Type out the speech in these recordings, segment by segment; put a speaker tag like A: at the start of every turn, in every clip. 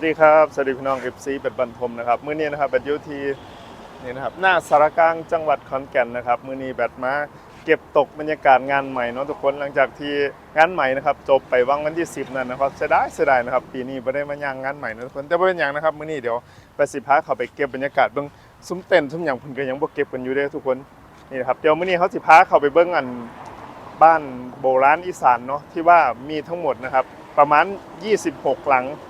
A: วัสดีครับ สวัสดีพี่น้อง FC เป็ดบันทมนะครับ มื้อนี้นะครับแบดยูทีนี่นะครับหน้าสารกลางจังหวัดขอนแก่นนะครับ มื้อนี้แบดมาเก็บตกบรรยากาศงานใหม่เนาะทุกคนหลังจากที่งานใหม่นะครับจบไปวังวันที่ 10 นั่นนะครับเสียดายเสียดายนะครับปีนี้ไม่ได้มาย่างงานใหม่นะทุกคนแต่บ่เป็นอย่างนะครับมื้อนี้เดี๋ยวไปสิพาเขาไปเก็บบรรยากาศเบิ่งซุ้มเต้นซุ้มหยังเพิ่นก็ยังบ่เก็บกันอยู่เด้อทุกคนนี่นะครับเดี๋ยวมื้อนี้เขาสิพาเขาไปเบิ่งอันบ้านโบราณอีสานเนาะที่ว่ามีทั้งหมดนะครับประมาณ 26 หลังยี่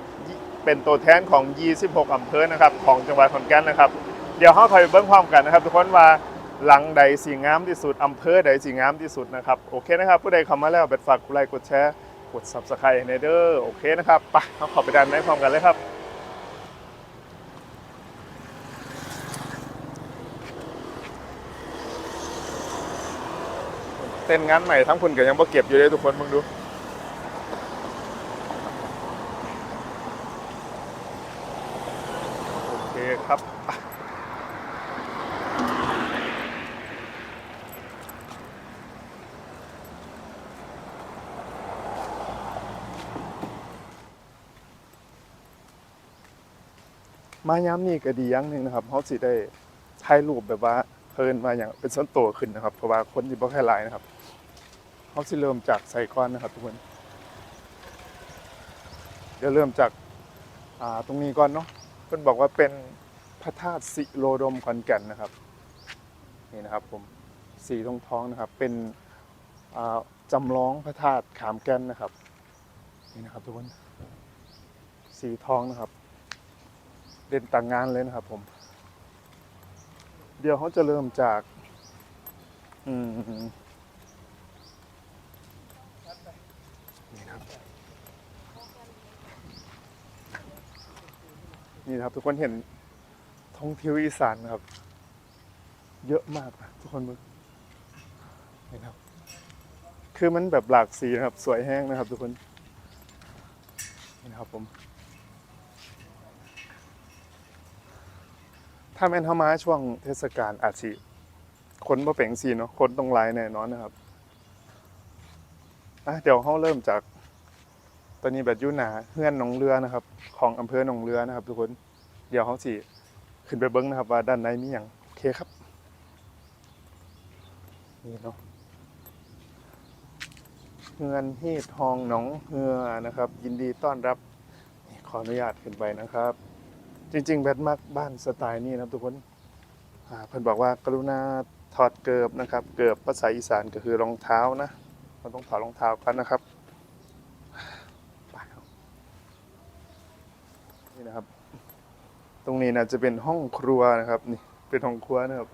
A: เป็นตัวแทนของ 26 อำเภอนะครับของจังหวัดขอนแก่นนะครับ เดี๋ยวเราคอยเบิ้งความกันนะครับ ทุกคนว่าหลังใดสีงามที่สุด อำเภอใดสีงามที่สุดนะครับโอเคนะครับ ผู้ใดเข้ามาแล้วเบ็ดฝากกดไลค์กดแชร์กด subscribe ในเด้อโอเคนะครับไปเราขอไปดันในความกันเลยครับเต้นงานใหม่ทั้งคุณก็ยังบ่เก็บอยู่เลยทุกคนมึงดู โอเคครับอะ มายามนี่ก็ดีอย่างหนึ่งนะครับเขาสิได้ถ่ายรูปแบบว่าเพลินมาอย่างเป็นส่วนตัวขึ้นนะครับ เพราะว่าคนที่บ่แค่หลายนะครับเขาสิเริ่มจากใส่ก้อนนะครับทุกคนเดี๋ยวเริ่มจากอ่าตรงนี้ก่อนเนาะเพิ่อนบอกว่าเป็นพระธาตุสิโลดมขอนแก่นนะครับนี่นะครับผมสีทองทองนะครับ เป็นจำลองพระธาตุขามแก่นนะครับนี่นะครับทุกคนสีทองนะครับ เด่นต่างงานเลยนะครับผม เดี๋ยวเขาจะเริ่มจาก อืมนี่ครับนี่ครับ ทุกคนเห็นท่องเที่ยวอีสานครับ เยอะมากนะทุกคนมึงนี่ครับ คือมันแบบหลากสีนะครับ สวยแห้งนะครับ ทุกคนนี่ครับผม ถ้าแม่นเข้ามาช่วงเทศกาลอาจสิคนบ่เป่งสีเนาะคนต้องไลน์แน่นอนนะครับอะเดี๋ยวเขาเริ่มจากตอนนี้แบบยูหนาเฮือนหนองเรือนะครับ ของอำเภอหนองเรือนะครับ ทุกคนเดี๋ยวเขาสิขึ้นไปเบิ้งนะครับ ว่าด้านในมีอย่างโอเคครับนี่เนาะเฮือนฮีดทองหนองเฮือนะครับ ยินดีต้อนรับ ขออนุญาตขึ้นไปนะครับ จริง ๆ แบทมักบ้านสไตล์นี้นะครับทุกคนเพิ่นบอกว่ากรุณาถอดเกิบนะครับ เกิบภาษาอีสานก็คือรองเท้านะเราต้องถอดรองเท้ากันนะครับนี่นะครับ ตรงนี้นะจะเป็นห้องครัวนะครับนี่เป็นห้องครัวนะครับ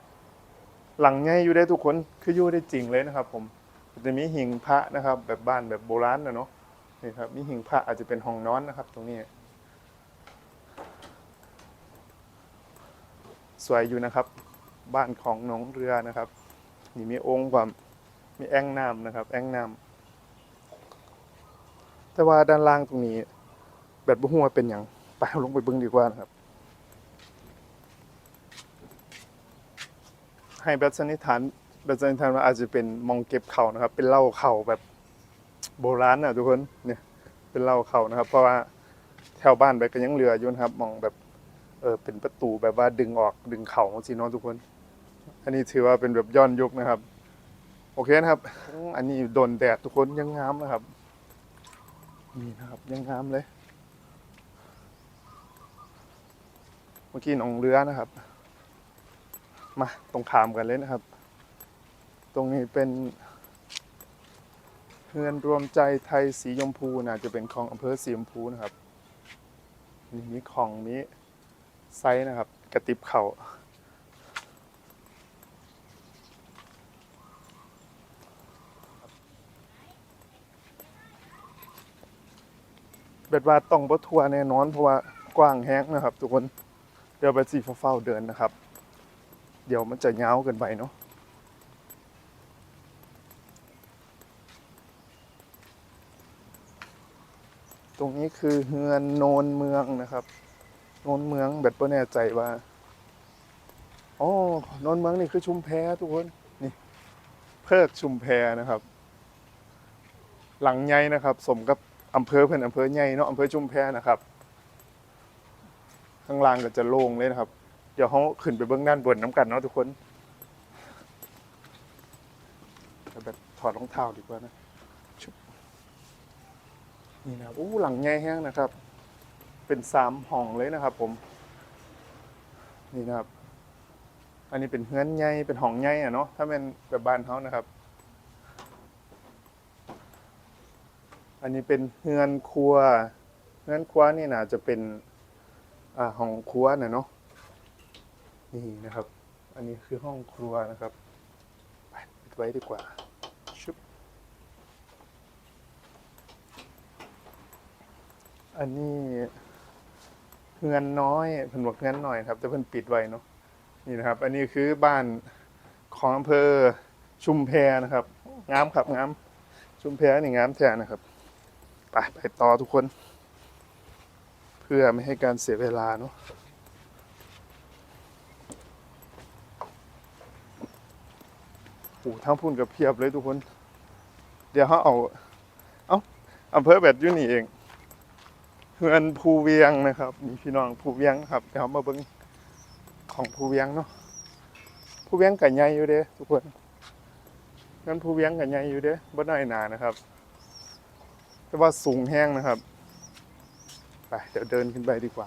A: หลังใหญ่อยู่ได้ทุกคนคืออยู่ได้จริงเลยนะครับ ผมจะมีหิงพระนะครับ แบบบ้านแบบโบราณนะเนาะนี่ครับมีหิงพระอาจจะเป็นห้องนอนนะครับ ตรงนี้ สวยอยู่นะครับ บ้านของหนองเรือนะครับนี่มีองค์ความมีแอ่งน้ำนะครับ แอ่งน้ำแต่ว่าด้านล่างตรงนี้แบบบุหัวเป็นอย่างไปลงไปบิ้งดีกว่านะครับ ให้แบทสันนิษฐานแบทสันนิษฐานว่าอาจจะเป็นมองเก็บเข่านะครับ เป็นเล้าเข่าแบบโบราณนะทุกคนเนี่ยเป็นเล้าเข่านะครับ เพราะว่าแถวบ้านไปก็ยังเหลืออยู่นะครับ มองแบบ ออเป็นประตูแบบว่าดึงออกดึงเข่าสิเนาะทุกคน อันนี้ถือว่าเป็นแบบย้อนยุคนะครับ โอเคนะครับ อันนี้โดนแดดทุกคนยังงามนะครับนี่นะครับยังงามเลย เมื่อกี้หนองเรือนะครับ มาตรงขามกันเลยนะครับ ตรงนี้เป็นเพื่อนรวมใจไทยสียมพูนะจะเป็นของอำเภอสียมพูนะครับนี่มีของมี ไซส์นะครับ กระติบเขา่าเบ็ดว่าต้องบ่ทัวร์แน่นอนเพราะว่ากว้างแห้งนะครับ ทุกคนเดี๋ยวไปสีเฝ้าเดินนะครับ เดี๋ยวมันจะเงาเกินไปเนาะตรงนี้คือเฮือนโนนเมืองนะครับ นนเมืองแบบไม่แน่ใจว่าอ๋อนนเมืองนี่คือชุมแพทุกคนนี่ เพิกชุมแพนะครับ หลังใหญ่นะครับ สมกับอำเภอเพื่อนอำเภอใหญ่เนาะอำเภอชุมแพนะครับ ข้างล่างก็จะโล่งเลยนะครับ เดี๋ยวเขาขึ้นไปเบื้องด้านบนน้ำกันเนาะทุกคนแบบถอดรองเท้าดีกว่านะนี่นะอู้หลังใหญ่แห้งนะครับ เป็นสามห้องเลยนะครับ ผม นี่นะครับ อันนี้เป็นเฮือนใหญ่เป็นห้องใหญ่อะเนาะถ้าเป็นแบบบ้านเขานะครับ อันนี้เป็นเฮือนครัวเฮือนครัวนี่น่าจะเป็นอ่าห้องครัวนะเนาะนี่นะครับ อันนี้คือห้องครัวนะครับไปปิดไว้ดีกว่าชุบอันนี้ เฮือนน้อยเพิ่นบอกเฮือนหน่อยครับแต่เพิ่นปิดไว้เนาะนี่นะครับ อันนี้คือบ้านของอำเภอชุมแพนะครับงามครับงามชุมแพนี่งามแท้นะครับไปไปต่อทุกคน เพื่อไม่ให้การเสียเวลาเนาะโอ้ทั้งพุ่นกับเพียบเลยทุกคน เดี๋ยวเขาเอา เอ้าอำเภอแบบยุ่นี่เอง เฮือนภูเวียงนะครับมีพี่น้องภูเวียงครับเดี๋ยวมาเบิ้งของภูเวียงเนาะภูเวียงกับใหญ่อยู่เด้ทุกคนเฮือนภูเวียงกับใหญ่อยู่เด้บ่น้อหนานะครับ แต่ว่าสูงแห้งนะครับไปเดี๋ยวเดินขึ้นไปดีกว่า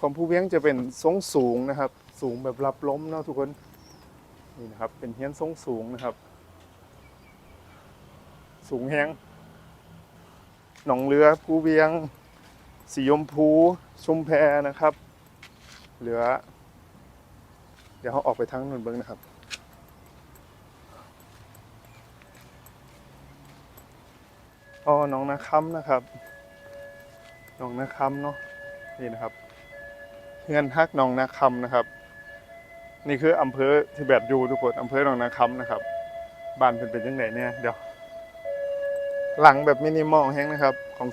A: ของผู้เวียงจะเป็นทรงสูงนะครับ สูงแบบรับล้มเนาะทุกคนนี่นะครับ เป็นเฮียนทรงสูงนะครับ สูงแห้งหนองเรือผู้เวียง สียมพูชุมแพนะครับ เหลือ เดี๋ยวเขาออกไปทางนนเบิ้งนะครับ อ๋อน้องนาคัมนะครับน้องนาคัมเนาะนี่นะครับเฮือนฮักน้องนาคัมนะครับ นี่คืออำเภอที่แบบอยู่ทุกคนอำเภอหนองนาคัมนะครับบ้านเป็นเป็นยังไงเนี่ยเดี๋ยวหลังแบบมินิมอลแห้งนะครับ ของ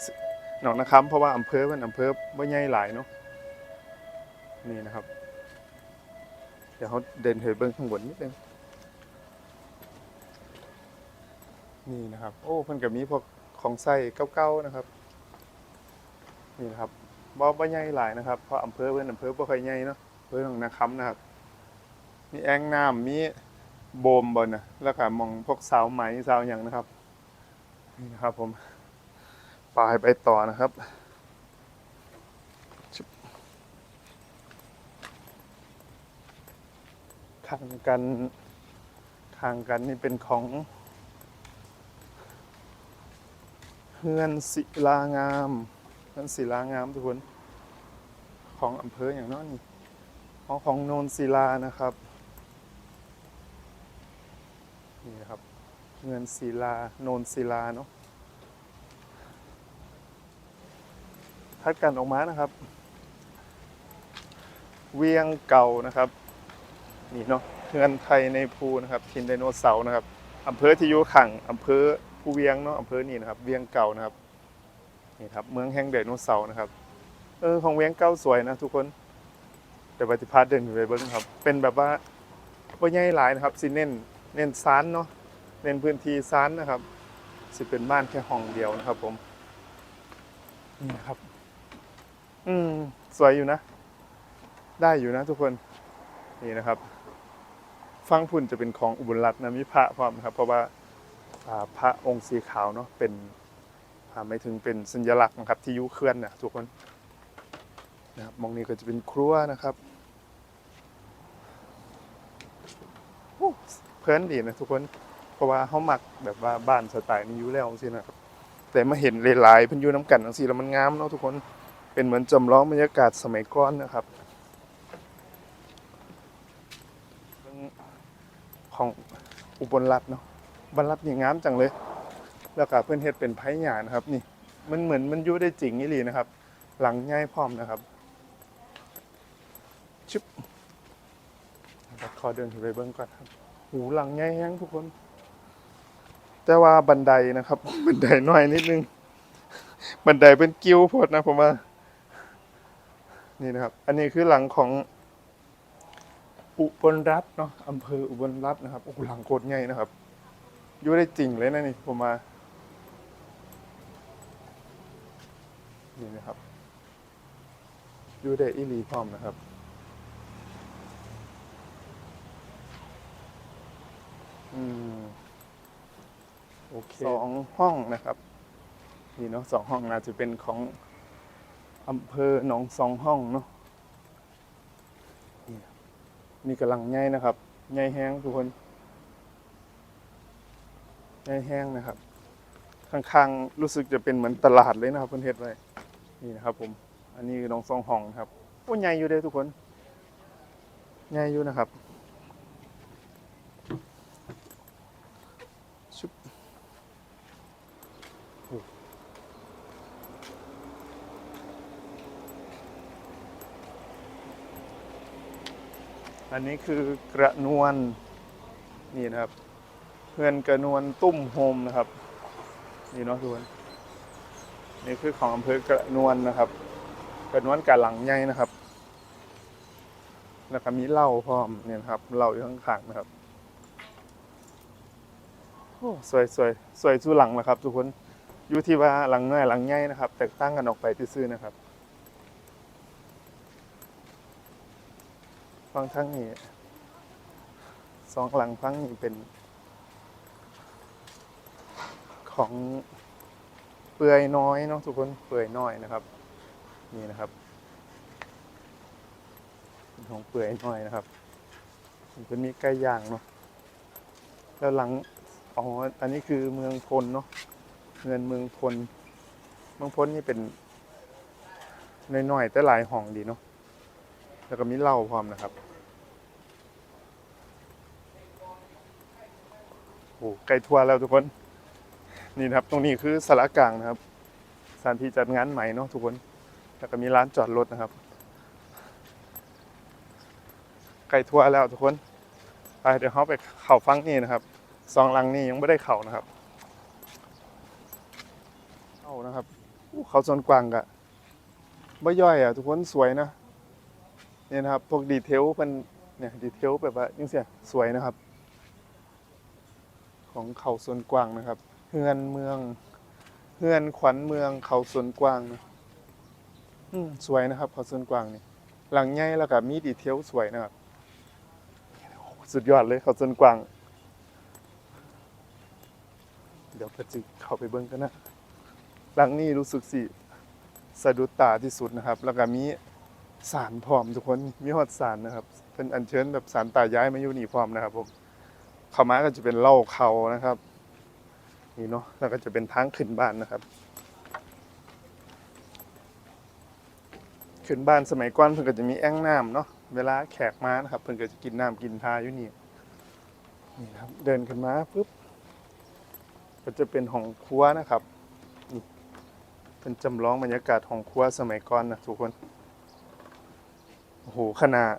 A: หนองนาคัมเพราะว่าอำเภอเป็นอำเภอไม่ใหญ่หลายเนาะนี่นะครับ เดี๋ยวเขาเดินเถยเบิ้งข้างบนนิดนึงนี่นะครับ โอ้เพิ่นกับมีพวกของใส่เก้าๆนะครับ นี่นะครับบ่บ่ใหญ่หลายนะครับเพราะอำเภอเพิ่นอำเภอบ่ค่อยใหญ่เนาะอำเภอหนองนาคำนะครับ มีแอ่งน้ำมีโบมบ่นะแล้วก็มองพวกเสาไหมเสาหยังนะครับนี่นะครับผม ไปไปต่อนะครับชึบข้างกันข้างกันนี่เป็นของเฮือนศิลางามเฮือนศิลางามทุกคน ของอำเภออย่างนั้นของของโนนศิลานะครับนี่นะครับเฮือนศิลาโนนศิลาเนาะ ทัดกันออกมานะครับ เวียงเก่านะครับ นี่เนาะเฮือนไทยในภูนะครับทินไดโนเสาร์นะครับอำเภอที่อยู่ขังอำเภอภูเวียงเนาะอำเภอนี่นะครับ เวียงเก่านะครับนี่ครับ เมืองแห่งไดโนเสาร์นะครับ เออของเวียงเก่าสวยนะทุกคนแต่ปฏิภาณเดินไปเบิ้งครับ เป็นแบบว่าว่าใหญ่หลายนะครับสิเน้นเน้นซานเนาะเน้นพื้นที่ซานนะครับสิเป็นบ้านแค่ห้องเดียวนะครับผมนี่ครับ อืม สวยอยู่นะ ได้อยู่นะทุกคน นี่นะครับ ฟังพุ่นจะเป็นของอุบลรัตน์นะมีพระพร้อมครับ เพราะว่าพระองค์สีขาวเนาะเป็นอ่าไม่ถึงเป็นสัญลักษณ์นะครับ ที่ยุเคลื่อนนะทุกคนนะครับมองนี้ก็จะเป็นครัวนะครับเพลินดีนะทุกคน เพราะว่าเขามักแบบว่าบ้านสไตล์นี้อยู่แล้วสินะครับ แต่มาเห็นหลายๆเพิ่นอยู่น้ำกันจังซี่แล้วมันงามเนาะทุกคน เป็นเหมือนจำลองบรรยากาศสมัยก่อนนะครับ ของอุบลรัตน์เนาะบรรลัดนี่งามจังเลย แล้วก็เพื่อนเฮ็ดเป็นไผ่หยานะครับ นี่ มันเหมือนมันยู่ได้จริงนี่ลีนะครับ หลังง่ายพร้อมนะครับชึบขอเดินไปเบิ้งก่อนครับ หูหลังง่ายแห้งทุกคน แต่ว่าบันไดนะครับ บันไดน้อยนิดนึง บันไดเป็นกิ้วโพดนะผมว่า นี่นะครับ อันนี้คือหลังของอุบลรัตน์เนาะอำเภออุบลรัตน์นะครับโอ้โหหลังโคตรใหญ่นะครับอยู่ได้จริงเลยนะนี่ผมมานี่นะครับอยู่ได้อีหลีพร้อมนะครับอืมโอเคสองห้องนะครับ นี่เนาะสองห้องอาจจะเป็นของ อำเภอหนองสองห้องเนาะนี่มีกำลังใหญ่นะครับใหญ่แห้งทุกคนใหญ่แห้งนะครับ ข้างๆรู้สึกจะเป็นเหมือนตลาดเลยนะครับเพื่อนเฮ็ดไว้นี่นะครับ ผม อันนี้คือหนองสองห้องครับโอ้ใหญ่อยู่เด้ทุกคนใหญ่อยู่นะครับชุบ อันนี้คือกระนวลนี่นะครับ เพื่อนกระนวลตุ้มโฮมนะครับนี่เนาะทุกคนนี่คือของอำเภอกระนวลนะครับ กระนวลกะหลังใหญ่นะครับ แล้วก็มีเหล้าพร้อมเนี่ยนะครับเหล้าอยู่ข้างๆนะครับโอ้สวยสวยสวยสู้หลังนะครับ ทุกคนอยู่ที่ว่าหลังน้อยหลังใหญ่นะครับ แตกต่างกันออกไปซื่อๆนะครับ ฟังทั้งนี้สองหลังฟังนี้เป็น ของเปื่อยน้อยเนาะทุกคนเปื่อยน้อยนะครับ นี่นะครับของเปื่อยน้อยนะครับมันจะมีไก่ย่างเนาะแล้วหลังอ๋ออันนี้คือเมืองพลเนาะเงินเมืองพลเมืองพลนี่เป็นน้อยๆแต่หลายห้องดีเนาะ แล้วก็มีเหล้าพร้อมนะครับโอ้ใกล้ทัวร์แล้วทุกคน นี่นะครับ ตรงนี้คือสารกลางนะครับสถานที่จัดงานใหม่เนาะทุกคน แล้วก็มีร้านจอดรถนะครับใกลทัวร์แล้วทุกคนไปเดี๋ยวเขาไปเข่าฟังนี่นะครับซองลังนี่ยังไม่ได้เข่านะครับเข้านะครับอู้เขาโซนกวางกะบ่ย่อยอะทุกคนสวยนะ เนี่ยนะครับ พวกดีเทลเป็นเนี่ยดีเทลแบบว่ายังเสียสวยนะครับ ของเขาสวนกวางนะครับเฮือนเมืองเฮือนขวัญเมืองเขาสวนกวางนะอืมสวยนะครับ เขาสวนกวางนี่หลังใหญ่แล้วก็มีดีเทลสวยนะครับสุดยอดเลยเขาสวนกวาง เดี๋ยวก็จะเข้าไปเบิ้งกันนะหลังนี้รู้สึกสิสะดุดตาที่สุดนะครับ แล้วก็มี สารพร้อมทุกคนมีฮอดสารนะครับ เป็นอัญเชิญแบบสารตายายมาอยู่นี่พร้อมนะครับผมเข้ามาก็จะเป็นเหล่าเขานะครับ นี่เนาะแล้วก็จะเป็นทางขึ้นบ้านนะครับ ขึ้นบ้านสมัยก่อนเพิ่นก็จะมีแอ่งน้ำเนาะเวลาแขกมานะครับเพิ่นก็จะกินน้ำกินทาอยู่นี่นี่ครับเดินขึ้นมาปุ๊บก็จะเป็นห้องครัวนะครับนี่เป็นจำลองบรรยากาศห้องครัวสมัยก่อนนะทุกคน โอ้โหขนาด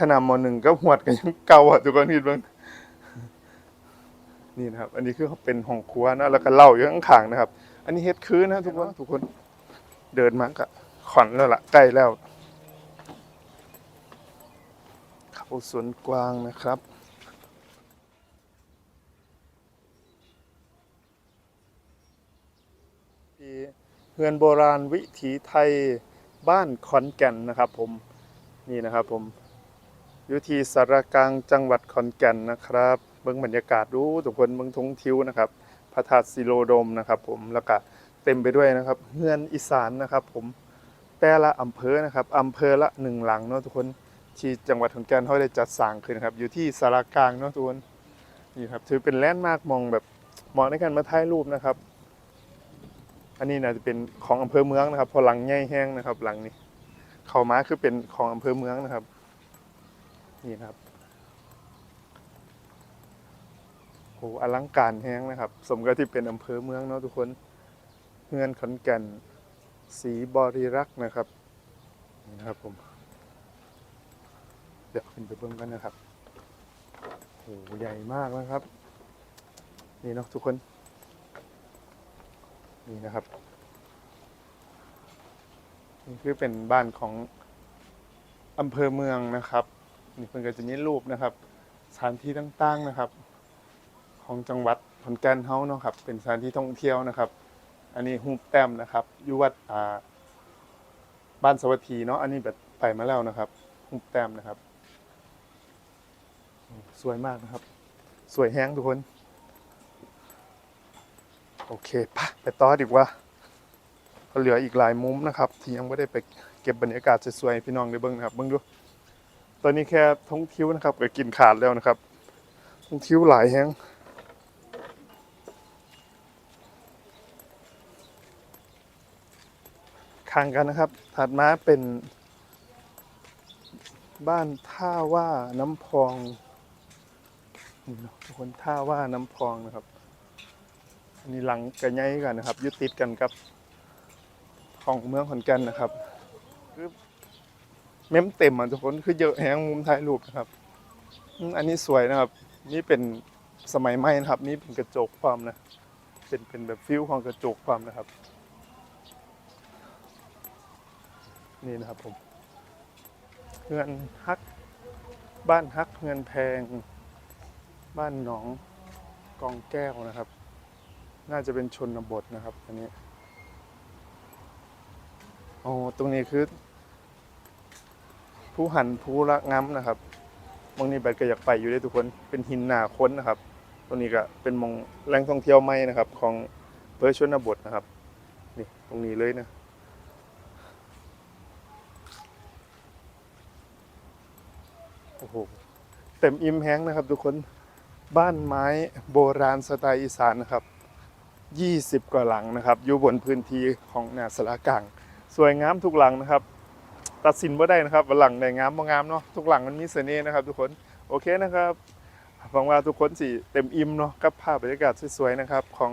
A: ขนาดมหนึ่งก็หวดกันยังเก่าอะทุกคนคิดเบ้างนี่นะครับ อันนี้คือเขาเป็นห้องครัวนะแล้วก็เหล่าอยู่ข้างๆนะครับ อันนี้เฮ็ดคืนนะทุกคนทุกคนเดินมาก็ขอนแล้วล่ะใกล้แล้วเขาสวนกวางนะครับที่เฮือนโบราณวิถีไทยบ้านขอนแก่นนะครับผม นี่นะครับผมอยู่ที่สารกลางจังหวัดขอนแก่นนะครับ เบื้องบรรยากาศดูทุกคนเบื้องทงทิวนะครับพระธาตุสิโลดมนะครับ ผมแล้วก็เต็มไปด้วยนะครับเฮือนอีสานนะครับ ผมแต่ละอำเภอนะครับอำเภอละหนึ่งหลังเนาะทุกคนที่จังหวัดขอนแก่นเขาได้จัดสร้างขึ้นครับ อยู่ที่สารกลางเนาะทุกคนนี่ครับถือเป็นแลนด์มาร์กมองแบบเหมาะในการมาถ่ายรูปนะครับ อันนี้น่าจะเป็นของอำเภอเมืองนะครับ พอหลังใหญ่แห้งนะครับ หลังนี้ เขามาคือเป็นของอำเภอเมืองนะครับ นี่ครับโหอลังการแห้งนะครับ สมกับที่เป็นอำเภอเมืองเนาะทุกคนเฮือนขอนแก่นสีบริรักษ์นะครับนี่นะครับผมเดี๋ยวขึ้นไปเบิ่งกันนะครับโหใหญ่มากนะครับ นี่เนาะทุกคน นี่นะครับ นี่คือเป็นบ้านของอำเภอเมืองนะครับ นี่เพิ่นก็จะมีรูปนะครับ สถานที่ต่างๆนะครับ ของจังหวัดขอนแก่นเฮาเนาะครับ เป็นสถานที่ท่องเที่ยวนะครับ อันนี้ฮูปแต้มนะครับอยู่วัดอ่าบ้านสวัสดีเนาะอันนี้แบบไปมาแล้วนะครับมุกแต้มนะครับ สวยมากนะครับ สวยแห้งทุกคน โอเคปะไปต่อดีกว่า ก็เหลืออีกหลายมุมนะครับ ที่ยังไม่ได้ไปเก็บบรรยากาศสวยๆพี่น้องได้เบิ่งนะครับเบิ่งดูตอนนี้แค่ท้องทิวนะครับก็กินขาดแล้วนะครับท้องทิวหลายแห้งข้างกันนะครับ ถัดมาเป็น บ้านท่าว่าน้ำพองนี่นะทุกคนท่าว่าน้ำพองนะครับ อันนี้หลังกันใหญ่กันนะครับยึดติดกันกับ ของเมืองขอนแก่นนะครับคือเม้มเต็มอะทุกคนคือเยอะแหงมุมถ่ายรูปนะครับ อันนี้สวยนะครับ นี่เป็นสมัยใหม่นะครับ นี่เป็นกระจกความนะเป็นเป็นแบบฟิลของกระจกความนะครับ นี่นะครับผมเงินฮัก บ้านฮักเงินแพง บ้านหนองกองแก้วนะครับ น่าจะเป็นชนบทนะครับอันนี้ โอ้ตรงนี้คือ ผู้หันผู้ละง้ำนะครับมองนี้แบดก็อยากไปอยู่ด้วยทุกคน เป็นหินหนาค้นนะครับ ตรงนี้ก็เป็นมองแหล่งท่องเที่ยวใหม่นะครับ ของเพื่อชนบทนะครับ นี่ตรงนี้เลยนะโอ้โหเต็มอิ่มแห้งนะครับ ทุกคนบ้านไม้โบราณสไตล์อีสานนะครับ 20 กว่าหลังนะครับ อยู่บนพื้นที่ของหนาสากลาง สวยงามทุกหลังนะครับ ตัดสินว่าได้นะครับหลังไหนงามบ่งามเนาะทุกหลังมันมีเสน่ห์นะครับ ทุกคนโอเคนะครับหวังว่าทุกคนสิเต็มอิ่มเนาะกับภาพบรรยากาศสวยๆนะครับของ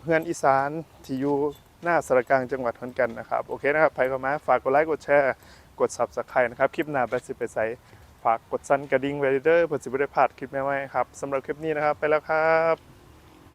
A: เพื่อนอีสานที่อยู่หน้าสารกลางจังหวัดขอนแก่นนะครับโอเคนะครับใครเข้ามาฝากกดไลค์กดแชร์กด subscribe นะครับคลิปหน้าไปสิไปใส่ฝากกดสั่นกระดิ่งไว้เด้อเพื่อสิบได้พลาดคลิปใหม่ๆครับสำหรับคลิปนี้นะครับไปแล้วครับ